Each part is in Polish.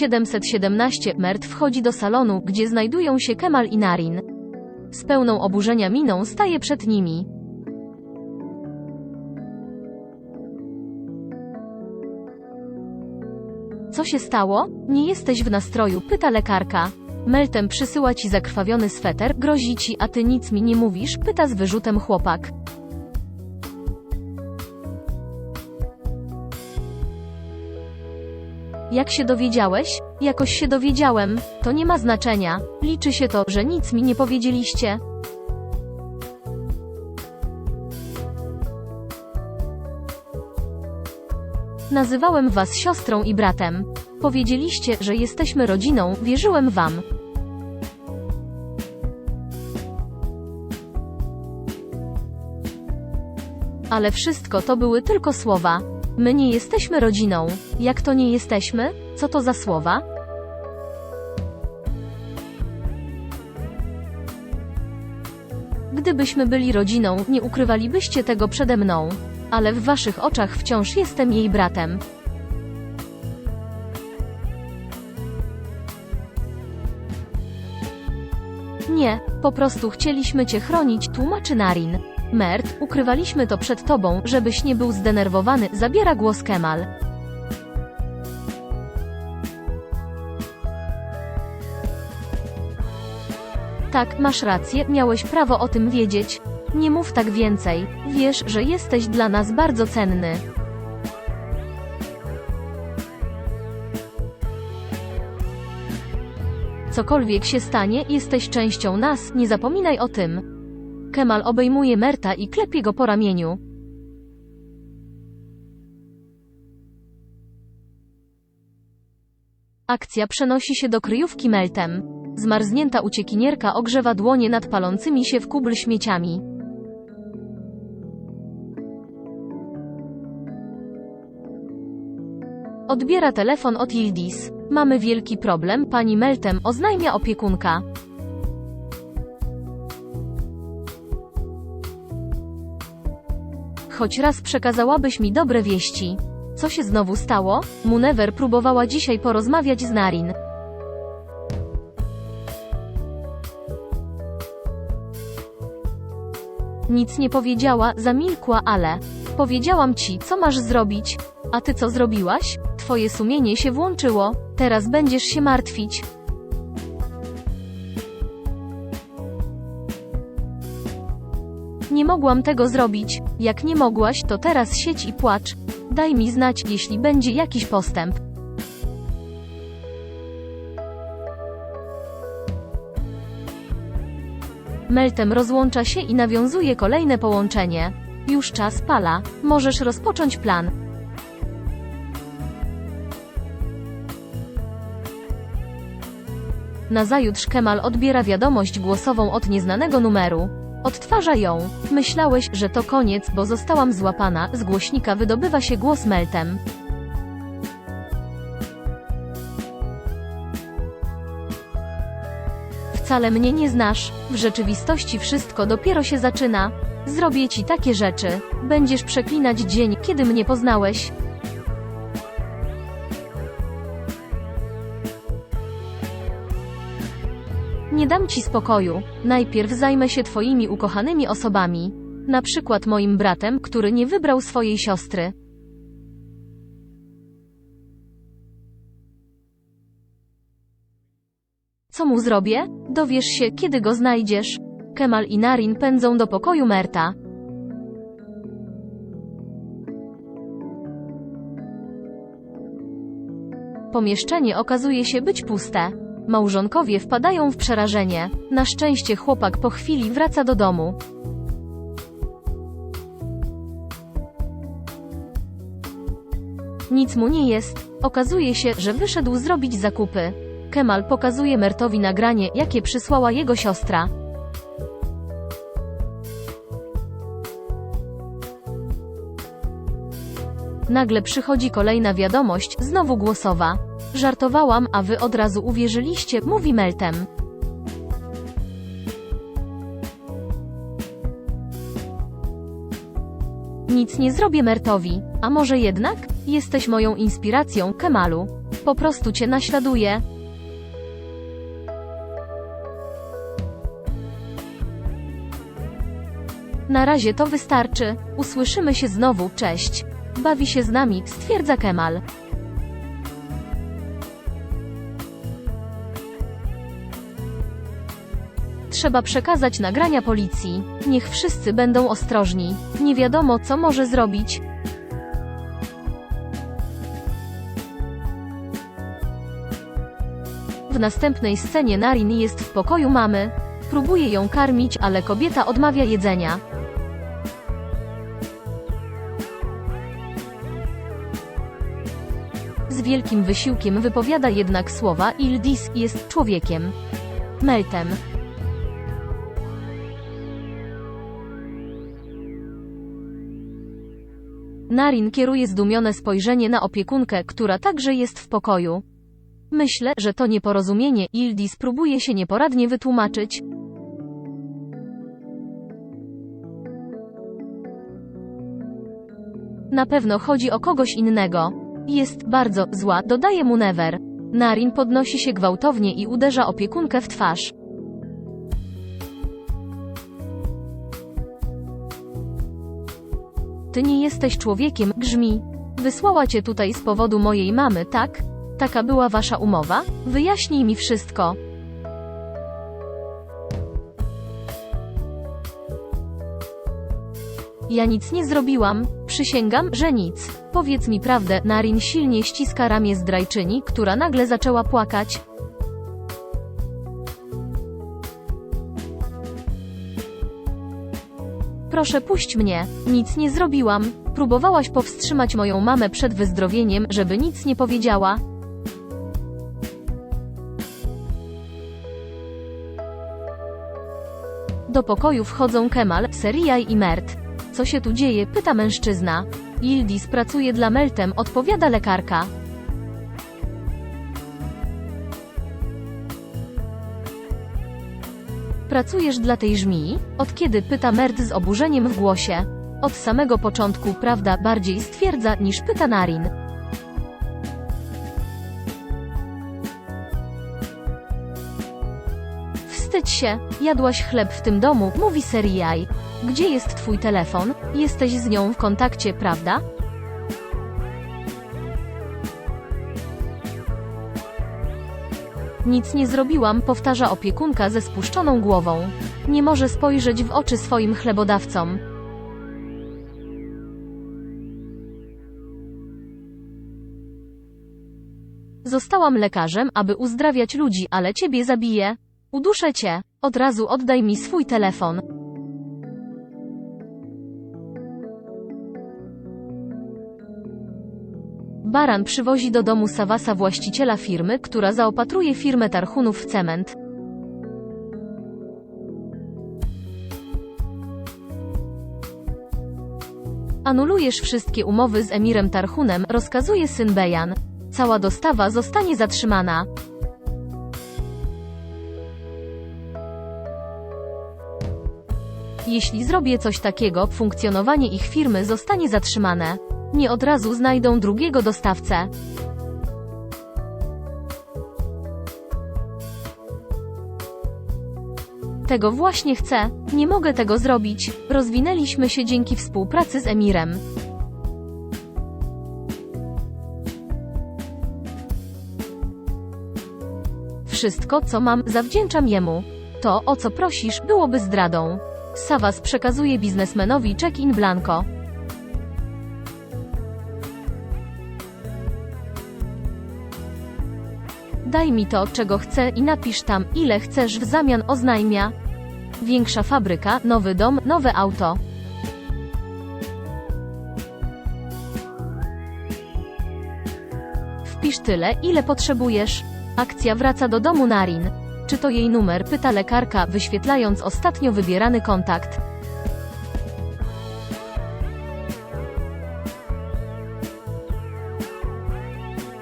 717 Mert wchodzi do salonu, gdzie znajdują się Kemal i Narin. Z pełną oburzenia miną staje przed nimi. Co się stało? Nie jesteś w nastroju, pyta lekarka. Meltem przysyła ci zakrwawiony sweter, grozi ci, a ty nic mi nie mówisz, pyta z wyrzutem chłopak. Jak się dowiedziałeś? Jakoś się dowiedziałem. To nie ma znaczenia. Liczy się to, że nic mi nie powiedzieliście. Nazywałem was siostrą i bratem. Powiedzieliście, że jesteśmy rodziną, wierzyłem wam. Ale wszystko to były tylko słowa. My nie jesteśmy rodziną. Jak to nie jesteśmy? Co to za słowa? Gdybyśmy byli rodziną, nie ukrywalibyście tego przede mną. Ale w waszych oczach wciąż jestem jej bratem. Nie, po prostu chcieliśmy cię chronić, tłumaczy Narin. Mert, ukrywaliśmy to przed tobą, żebyś nie był zdenerwowany, zabiera głos Kemal. Tak, masz rację, miałeś prawo o tym wiedzieć. Nie mów tak więcej. Wiesz, że jesteś dla nas bardzo cenny. Cokolwiek się stanie, jesteś częścią nas, nie zapominaj o tym. Kemal obejmuje Merta i klepie go po ramieniu. Akcja przenosi się do kryjówki Meltem. Zmarznięta uciekinierka ogrzewa dłonie nad palącymi się w kubl śmieciami. Odbiera telefon od Yildiz. Mamy wielki problem, pani Meltem, oznajmia opiekunka. Choć raz przekazałabyś mi dobre wieści. Co się znowu stało? Munever próbowała dzisiaj porozmawiać z Narin. Nic nie powiedziała, zamilkła, ale... Powiedziałam ci, co masz zrobić. A ty co zrobiłaś? Twoje sumienie się włączyło. Teraz będziesz się martwić. Nie mogłam tego zrobić. Jak nie mogłaś, to teraz siedź i płacz. Daj mi znać, jeśli będzie jakiś postęp. Meltem rozłącza się i nawiązuje kolejne połączenie. Już czas pala. Możesz rozpocząć plan. Nazajutrz Kemal odbiera wiadomość głosową od nieznanego numeru. Odtwarza ją. Myślałeś, że to koniec, bo zostałam złapana. Z głośnika wydobywa się głos Meltem. Wcale mnie nie znasz. W rzeczywistości wszystko dopiero się zaczyna. Zrobię ci takie rzeczy. Będziesz przeklinać dzień, kiedy mnie poznałeś. Nie dam ci spokoju. Najpierw zajmę się twoimi ukochanymi osobami. Na przykład moim bratem, który nie wybrał swojej siostry. Co mu zrobię? Dowiesz się, kiedy go znajdziesz. Kemal i Narin pędzą do pokoju Merta. Pomieszczenie okazuje się być puste. Małżonkowie wpadają w przerażenie. Na szczęście chłopak po chwili wraca do domu. Nic mu nie jest. Okazuje się, że wyszedł zrobić zakupy. Kemal pokazuje Mertowi nagranie, jakie przysłała jego siostra. Nagle przychodzi kolejna wiadomość, znowu głosowa. Żartowałam, a wy od razu uwierzyliście, mówi Meltem. Nic nie zrobię Mertowi. A może jednak? Jesteś moją inspiracją, Kemalu. Po prostu cię naśladuje. Na razie to wystarczy. Usłyszymy się znowu, cześć. Bawi się z nami, stwierdza Kemal. Trzeba przekazać nagrania policji. Niech wszyscy będą ostrożni. Nie wiadomo, co może zrobić. W następnej scenie Narin jest w pokoju mamy. Próbuje ją karmić, ale kobieta odmawia jedzenia. Z wielkim wysiłkiem wypowiada jednak słowa Ildis jest człowiekiem. Meltem. Narin kieruje zdumione spojrzenie na opiekunkę, która także jest w pokoju. Myślę, że to nieporozumienie Ildis próbuje się nieporadnie wytłumaczyć. Na pewno chodzi o kogoś innego. Jest bardzo zła, dodaje mu Never. Narin podnosi się gwałtownie i uderza opiekunkę w twarz. Ty nie jesteś człowiekiem, grzmi. Wysłała cię tutaj z powodu mojej mamy, tak? Taka była wasza umowa? Wyjaśnij mi wszystko. Ja nic nie zrobiłam, przysięgam, że nic. Powiedz mi prawdę, Narin silnie ściska ramię zdrajczyni, która nagle zaczęła płakać. Proszę puść mnie, nic nie zrobiłam. Próbowałaś powstrzymać moją mamę przed wyzdrowieniem, żeby nic nie powiedziała. Do pokoju wchodzą Kemal, Seriaj i Mert. Co się tu dzieje? pyta mężczyzna. Yildiz pracuje dla Meltem, odpowiada lekarka. Pracujesz dla tej żmii? Od kiedy? pyta Mert z oburzeniem w głosie. Od samego początku, prawda, bardziej stwierdza niż pyta Narin. Wstydź się, jadłaś chleb w tym domu, mówi Seriaj. Gdzie jest twój telefon? Jesteś z nią w kontakcie, prawda? Nic nie zrobiłam, powtarza opiekunka ze spuszczoną głową. Nie może spojrzeć w oczy swoim chlebodawcom. Zostałam lekarzem, aby uzdrawiać ludzi, ale ciebie zabiję. Uduszę cię. Od razu oddaj mi swój telefon. Baran przywozi do domu Sawasa właściciela firmy, która zaopatruje firmę Tarchunów w cement. Anulujesz wszystkie umowy z emirem Tarchunem, rozkazuje syn Bejan. Cała dostawa zostanie zatrzymana. Jeśli zrobię coś takiego, funkcjonowanie ich firmy zostanie zatrzymane. Nie od razu znajdą drugiego dostawcę. Tego właśnie chcę. Nie mogę tego zrobić. Rozwinęliśmy się dzięki współpracy z Emirem. Wszystko, co mam, zawdzięczam jemu. To, o co prosisz, byłoby zdradą. Savas przekazuje biznesmenowi czek in blanco. Daj mi to, czego chcę i napisz tam, ile chcesz w zamian oznajmia. Większa fabryka, nowy dom, nowe auto. Wpisz tyle, ile potrzebujesz. Akcja wraca do domu Narin. Czy to jej numer? Pyta lekarka, wyświetlając ostatnio wybierany kontakt.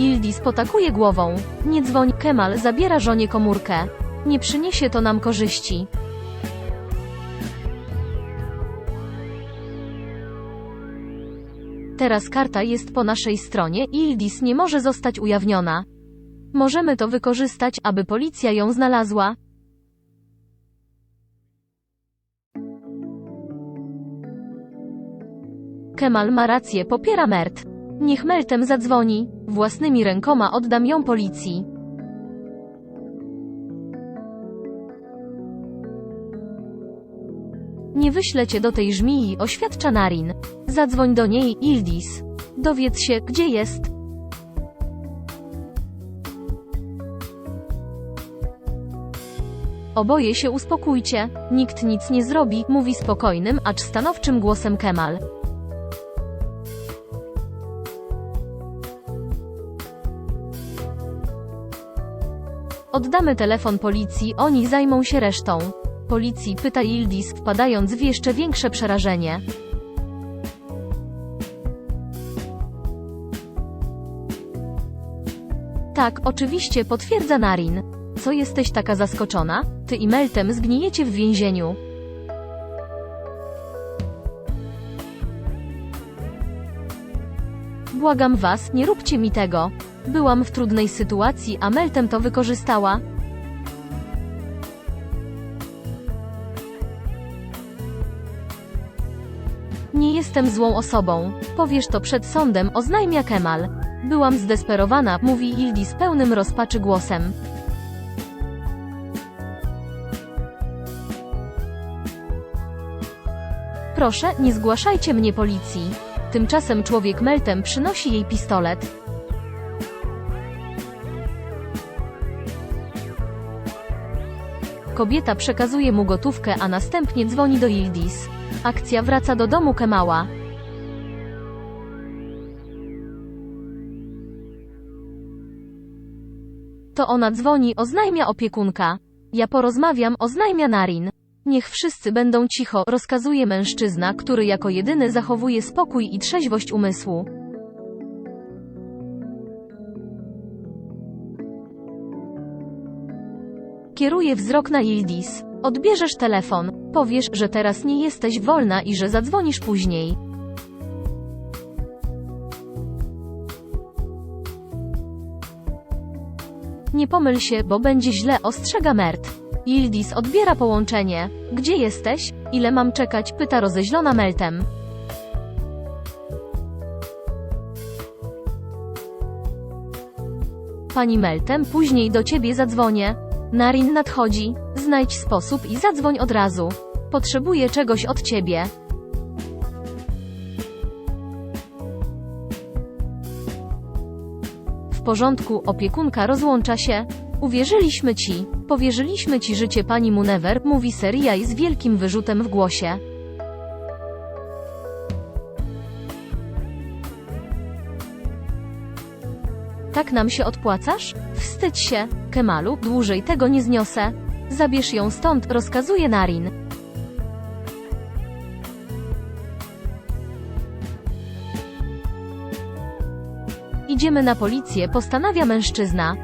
Yildiz potakuje głową. Nie dzwoń, Kemal zabiera żonie komórkę. Nie przyniesie to nam korzyści. Teraz karta jest po naszej stronie Ildis nie może zostać ujawniona. Możemy to wykorzystać, aby policja ją znalazła. Kemal ma rację, popiera Mert. Niech Meltem zadzwoni. Własnymi rękoma oddam ją policji. Nie wyślę cię do tej żmii, oświadcza Narin. Zadzwoń do niej, Ildis. Dowiedz się, gdzie jest. Oboje się uspokójcie. Nikt nic nie zrobi, mówi spokojnym, acz stanowczym głosem Kemal. Oddamy telefon policji, oni zajmą się resztą. Policji pyta Ildis, wpadając w jeszcze większe przerażenie. Tak, oczywiście, potwierdza Narin. Co jesteś taka zaskoczona? Ty i Meltem zgnijecie w więzieniu. Błagam was, nie róbcie mi tego. Byłam w trudnej sytuacji, a Meltem to wykorzystała. Nie jestem złą osobą. Powiesz to przed sądem, oznajmia Kemal. Byłam zdesperowana, mówi Ildis pełnym rozpaczy głosem. Proszę, nie zgłaszajcie mnie policji. Tymczasem człowiek Meltem przynosi jej pistolet. Kobieta przekazuje mu gotówkę, a następnie dzwoni do Ildis. Akcja wraca do domu Kemała. To ona dzwoni, oznajmia opiekunka. Ja porozmawiam, oznajmia Narin. Niech wszyscy będą cicho, rozkazuje mężczyzna, który jako jedyny zachowuje spokój i trzeźwość umysłu. Kieruje wzrok na Yildiz. Odbierzesz telefon. Powiesz, że teraz nie jesteś wolna i że zadzwonisz później. Nie pomyl się, bo będzie źle, ostrzega Mert. Yildiz odbiera połączenie. Gdzie jesteś? Ile mam czekać? Pyta rozeźlona Meltem. Pani Meltem, później do ciebie zadzwonię. Narin nadchodzi. Znajdź sposób i zadzwoń od razu. Potrzebuję czegoś od ciebie. W porządku, opiekunka rozłącza się. Uwierzyliśmy ci. Powierzyliśmy ci życie pani Munever, mówi Seriaj z wielkim wyrzutem w głosie. Tak nam się odpłacasz? Wstydź się, Kemalu, dłużej tego nie zniosę. Zabierz ją stąd, rozkazuje Narin. Idziemy na policję, postanawia mężczyzna.